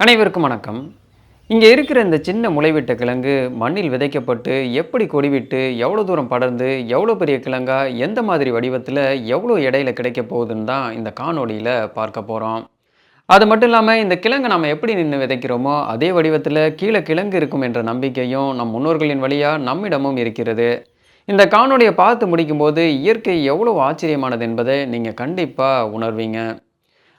அனைவருக்கும் வணக்கம். இங்கே இருக்கிற இந்த சின்ன முளைவிட்ட கிழங்கு மண்ணில் விதைக்கப்பட்டு எப்படி கொடிவிட்டு எவ்வளோ தூரம் படர்ந்து எவ்வளோ பெரிய கிழங்கா எந்த மாதிரி வடிவத்தில் எவ்வளோ இடையில கிடைக்க போகுதுன்னு தான் இந்த காணொலியில் பார்க்க போகிறோம் அது மட்டும் இல்லாமல் இந்த கிழங்கை நம்ம எப்படி நின்று விதைக்கிறோமோ அதே வடிவத்தில் கீழே கிழங்கு இருக்கும் என்ற நம்பிக்கையும் நம் முன்னோர்களின் வழியாக நம்மிடமும் இருக்கிறது. இந்த காணொலியை பார்த்து முடிக்கும்போது இயற்கை எவ்வளோ ஆச்சரியமானது என்பதை நீங்கள் கண்டிப்பாக உணர்வீங்க.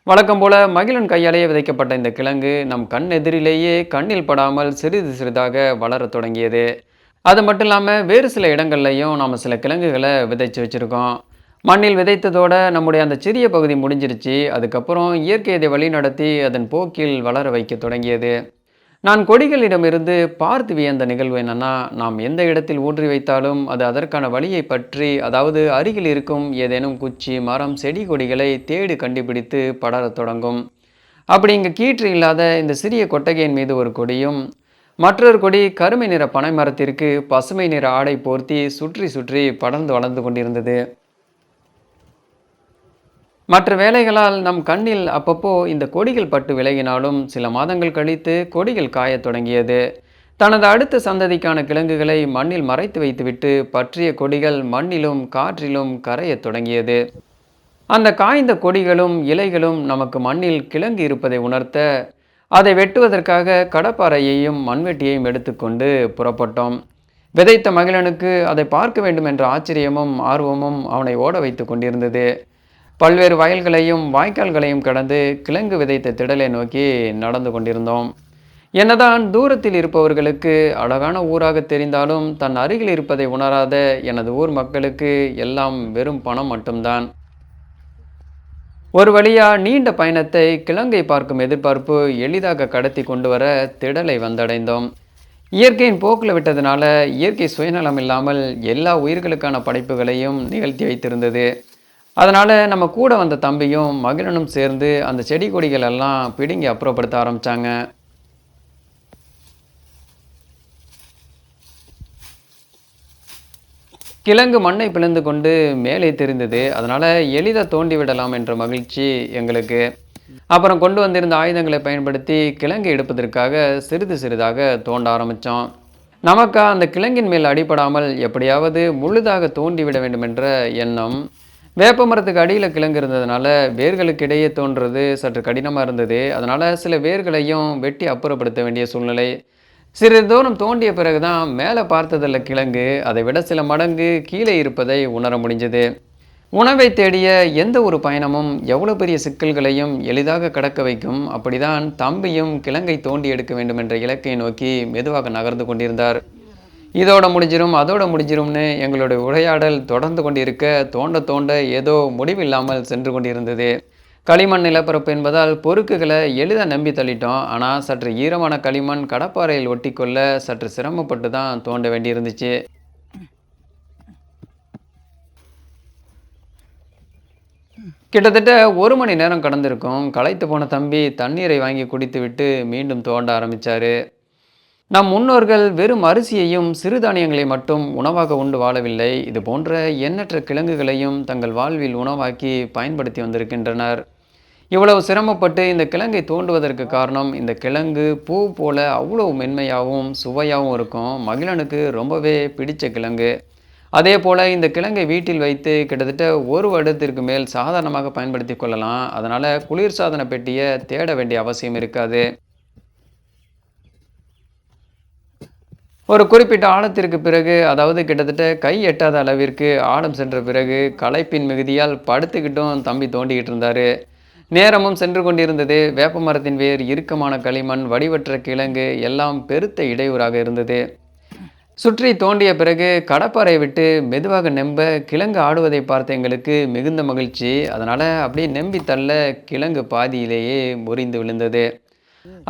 வழக்கம் போல மகிழன் கையாலேயே விதைக்கப்பட்ட இந்த கிழங்கு நம் கண் எதிரிலேயே கண்ணில் படாமல் சிறிது சிறிதாக வளரத் தொடங்கியது. அது மட்டும் இல்லாமல் வேறு சில இடங்கள்லையும் நாம் சில கிழங்குகளை விதைச்சு வச்சுருக்கோம். மண்ணில் விதைத்ததோட நம்முடைய அந்த சிறிய பகுதி முடிஞ்சிருச்சு. அதுக்கப்புறம் இயற்கை இதை வழி நடத்தி அதன் போக்கில் வளர வைக்க தொடங்கியது. நான் கொடிகளிடமிருந்து பார்த்து வியந்த நிகழ்வு என்னன்னா நாம் எந்த இடத்தில் ஊன்றி வைத்தாலும் அது அதற்கான வழியை பற்றி அதாவது அருகில் இருக்கும் ஏதேனும் குச்சி மரம் செடி கொடிகளை தேடி கண்டுபிடித்து படரத் தொடங்கும். அப்படி இங்கே கீற்று இல்லாத இந்த சிறிய கொட்டகையின் மீது ஒரு கொடியும் மற்றொரு கொடி கருமை நிற பனை மரத்திற்கு பசுமை நிற ஆடை போர்த்தி சுற்றி சுற்றி படர்ந்து வளர்ந்து கொண்டிருந்தது. மற்ற வேலைகளால் நம் கண்ணில் அப்பப்போ இந்த கொடிகள் பட்டு விலகினாலும் சில மாதங்கள் கழித்து கொடிகள் காயத் தொடங்கியது. தனது அடுத்த சந்ததிக்கான கிழங்குகளை மண்ணில் மறைத்து வைத்துவிட்டு பற்றிய கொடிகள் மண்ணிலும் காற்றிலும் கரையத் தொடங்கியது. அந்த காய்ந்த கொடிகளும் இலைகளும் நமக்கு மண்ணில் கிழங்கு இருப்பதை உணர்த்த அதை வெட்டுவதற்காக கடப்பாறையையும் மண்வெட்டியையும் எடுத்துக்கொண்டு புறப்பட்டோம். விதைத்த மகிழனுக்கு அதை பார்க்க வேண்டும் என்ற ஆச்சரியமும் ஆர்வமும் அவனை ஓட வைத்து கொண்டிருந்தது. பல்வேறு வயல்களையும் வாய்க்கால்களையும் கடந்து கிழங்கு விதைத்த திடலை நோக்கி நடந்து கொண்டிருந்தோம். என்னதான் தூரத்தில் இருப்பவர்களுக்கு அழகான ஊராக தெரிந்தாலும் தன் அருகில் இருப்பதை உணராத எனது ஊர் மக்களுக்கு எல்லாம் வெறும் பணம் மட்டும்தான். ஒரு வழியா நீண்ட பயணத்தை கிழங்கை பார்க்கும் எதிர்பார்ப்பு எளிதாக கடத்தி கொண்டு வர திடலை வந்தடைந்தோம். இயற்கையின் போக்கில் விட்டதுனால இயற்கை சுயநலம் இல்லாமல் எல்லா உயிர்களுக்கான படைப்புகளையும் நிகழ்த்தி வைத்திருந்தது. அதனால் நம்ம கூட வந்த தம்பியும் மகிழனும் சேர்ந்து அந்த செடி கொடிகள் எல்லாம் பிடுங்கி அப்புறப்படுத்த ஆரம்பித்தாங்க கிழங்கு மண்ணை பிளந்து கொண்டு மேலே தெரிந்தது. அதனால் எளிதாக தோண்டி விடலாம் என்ற மகிழ்ச்சி எங்களுக்கு. அப்புறம் கொண்டு வந்திருந்த ஆயுதங்களை பயன்படுத்தி கிழங்கு எடுப்பதற்காக சிறிது சிறிதாக தோண்ட ஆரம்பித்தோம் நமக்கா அந்த கிழங்கின் மேல் அடிபடாமல் எப்படியாவது முழுதாக தோண்டி விட வேண்டும் என்ற எண்ணம். வேப்ப மரத்துக்கு அடியில் கிழங்கு இருந்ததுனால வேர்களுக்கு இடையே தோன்றது சற்று கடினமாக இருந்தது. அதனால் சில வேர்களையும் வெட்டி அப்புறப்படுத்த வேண்டிய சூழ்நிலை சிறிது தூரம் தோண்டிய பிறகு தான் மேலே பார்த்ததில்ல கிழங்கு அதை விட சில மடங்கு கீழே இருப்பதை உணர முடிஞ்சது. உணவை தேடிய எந்த ஒரு பயணமும் எவ்வளோ பெரிய சிக்கல்களையும் எளிதாக கடக்க வைக்கும் அப்படிதான் தம்பியும் கிழங்கை தோண்டி எடுக்க வேண்டும் என்ற இலக்கை நோக்கி மெதுவாக நகர்ந்து கொண்டிருந்தார். இதோட முடிஞ்சிரும் அதோட முடிஞ்சிரும்னு எங்களுடைய உரையாடல் தொடர்ந்து கொண்டிருக்க தோண்ட தோண்ட ஏதோ முடிவில்லாமல் சென்று கொண்டிருந்தது. களிமண் நிலப்பரப்பு என்பதால் பொறுக்குகளை எளிதாக நம்பி தள்ளிட்டோம். ஆனால் சற்று ஈரமான களிமண் கடப்பாறையில் ஒட்டிக்கொள்ள சற்று சிரமப்பட்டு தான் தோண்ட வேண்டியிருந்துச்சு. கிட்டத்தட்ட ஒரு மணி நேரம் கடந்திருக்கும். களைத்து போன தம்பி தண்ணீரை வாங்கி குடித்துவிட்டு மீண்டும் தோண்ட ஆரம்பித்தார் நம் முன்னோர்கள் வெறும் அரிசியையும் சிறுதானியங்களை மட்டும் உணவாக உண்டு வாழவில்லை. இது போன்ற எண்ணற்ற கிழங்குகளையும் தங்கள் வாழ்வில் உணவாக்கி பயன்படுத்தி வந்திருக்கின்றனர். இவ்வளவு சிரமப்பட்டு இந்த கிழங்கை தோண்டுவதற்கு காரணம் இந்த கிழங்கு பூ போல அவ்வளோ மென்மையாகவும் சுவையாகவும் இருக்கும். மகிழனுக்கு ரொம்பவே பிடிச்ச கிழங்கு. அதே போல் இந்த கிழங்கை வீட்டில் வைத்து கிட்டத்தட்ட ஒரு வருடத்திற்கு மேல் சாதாரணமாக பயன்படுத்தி கொள்ளலாம். அதனால் குளிர்சாதன பெட்டியை தேட வேண்டிய அவசியம் இருக்காது. ஒரு குறிப்பிட்ட ஆழத்திற்கு பிறகு அதாவது கிட்டத்தட்ட கை எட்டாத அளவிற்கு ஆழம் சென்ற பிறகு களைப்பின் மிகுதியால் படுத்துக்கிட்டும் தம்பி தோண்டிக்கிட்டு இருந்தார். நேரமும் சென்று கொண்டிருந்தது. வேப்ப மரத்தின் வேர் இறுக்கமான களிமண் வடிவற்ற கிழங்கு எல்லாம் பெருத்த இடையூறாக இருந்தது. சுற்றி தோண்டிய பிறகு கடப்பாறை விட்டு மெதுவாக நெம்ப கிழங்கு ஆடுவதை பார்த்த எங்களுக்கு மிகுந்த மகிழ்ச்சி. அதனால் அப்படியே நெம்பி தள்ள கிழங்கு பாதியிலேயே முறிந்து விழுந்தது.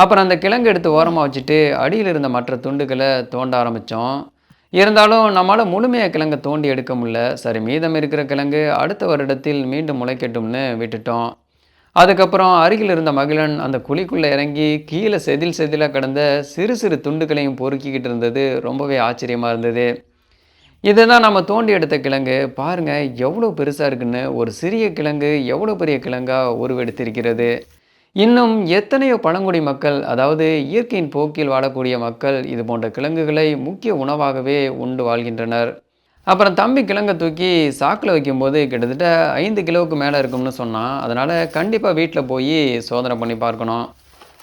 அப்புறம் அந்த கிழங்கு எடுத்து ஓரமாக வச்சுட்டு அடியில் இருந்த மற்ற துண்டுகளை தோண்ட ஆரம்பித்தோம் இருந்தாலும் நம்மளால் முழுமையாக கிழங்கை தோண்டி எடுக்க முடில சரி மீதம் இருக்கிற கிழங்கு அடுத்த வருடத்தில் மீண்டும் முளைக்கட்டும்னு விட்டுட்டோம். அதுக்கப்புறம் அருகில் இருந்த மகிழன் அந்த குழிக்குள்ளே இறங்கி கீழே செதில் செதிலாக கிடந்த சிறு சிறு துண்டுகளையும் பொறுக்கிக்கிட்டு இருந்தது. ரொம்பவே ஆச்சரியமாக இருந்தது. இதை தான் நம்ம தோண்டி எடுத்த கிழங்கு. பாருங்கள் எவ்வளோ பெருசாக இருக்குன்னு. ஒரு சிறிய கிழங்கு எவ்வளோ பெரிய கிழங்காக உருவெடுத்திருக்கிறது. இன்னும் எத்தனையோ பழங்குடி மக்கள் அதாவது இயற்கையின் போக்கில் வாழக்கூடிய மக்கள் இது போன்ற கிழங்குகளை முக்கிய உணவாகவே உண்டு வாழ்கின்றனர். அப்புறம் தம்பி கிழங்கை தூக்கி சாக்கில் வைக்கும்போது கிட்டத்தட்ட ஐந்து கிலோவுக்கு மேலே இருக்கும்னு சொன்னான். அதனால் கண்டிப்பாக வீட்டில் போய் சோதனை பண்ணி பார்க்கணும்.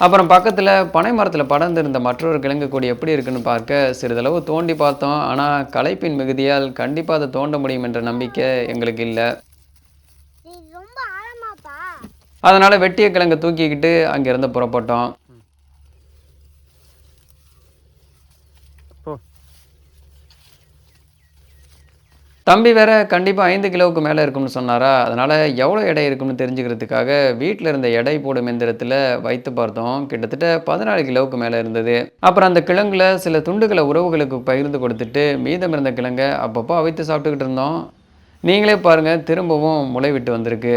அப்புறம் பக்கத்தில் பனை மரத்தில் படர்ந்து இருந்த மற்றொரு கிழங்கு கொடி எப்படி இருக்குன்னு பார்க்க சிறிதளவு தோண்டி பார்த்தோம். ஆனால் களைப்பின் மிகுதியால் கண்டிப்பாக அதை தோண்ட முடியும் என்ற நம்பிக்கை எங்களுக்கு இல்லை. அதனால் வெட்டிய கிழங்கை தூக்கிக்கிட்டு அங்கேருந்து புறப்பட்டோம். தம்பி வேற கண்டிப்பாக ஐந்து கிலோவுக்கு மேலே இருக்கும்னு சொன்னாரா? அதனால் எவ்வளோ எடை இருக்கும்னு தெரிஞ்சுக்கிறதுக்காக வீட்டில் இருந்த எடை போடும் எந்திரத்தில் வைத்து பார்த்தோம். கிட்டத்தட்ட பதினாலு கிலோவுக்கு மேலே இருந்தது. அப்புறம் அந்த கிழங்குல சில துண்டுகளை உறவுகளுக்கு பகிர்ந்து கொடுத்துட்டு மீதம் இருந்த கிழங்கை அப்பப்போ அவித்து சாப்பிட்டுக்கிட்டு இருந்தோம். நீங்களே பாருங்கள் திரும்பவும் முளை விட்டு வந்திருக்கு.